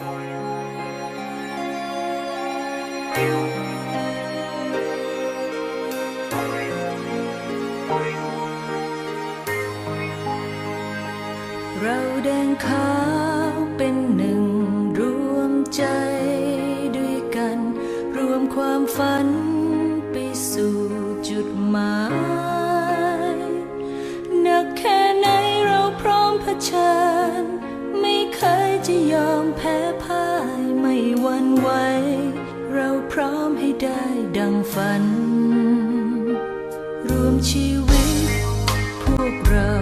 เราแดงขาวเป็นหนึ่งรวมใจด้วยกัน รวมความฝันไปสู่จุดหมายหนักแค่ไหนเราพร้อมเผชิญ ไม่เคยจะยอมแพ้ วันไหวเราพร้อมให้ได้ดังฝัน รวมชีวิตพวกเรา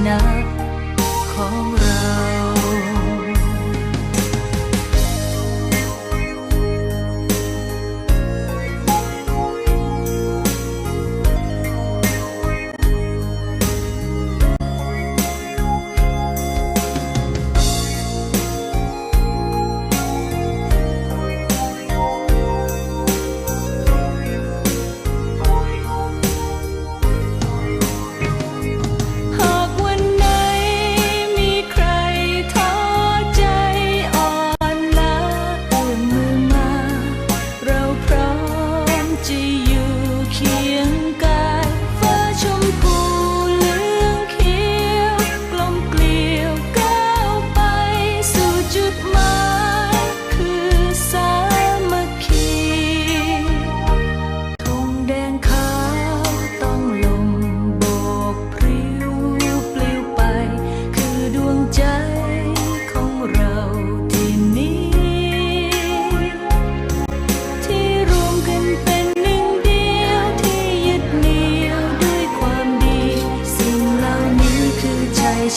enough.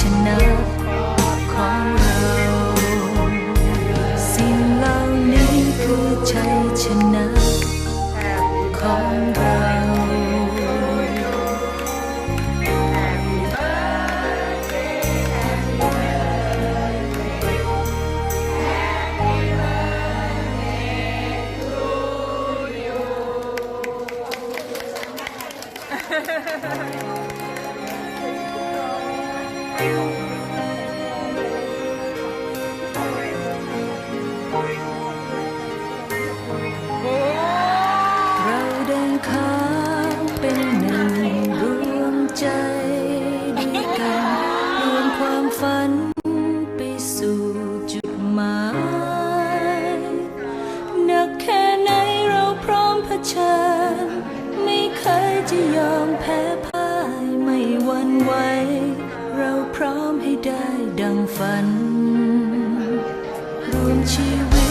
chừng nào khó nào. Xin lao ní cứ chạy chừng nào khó nào. Ha ha ha ha! ฉันไม่เคยจะยอมแพ้พ่ายไม่หวั่นไหวเราพร้อมให้ได้ดังฝัน รวมชีวิต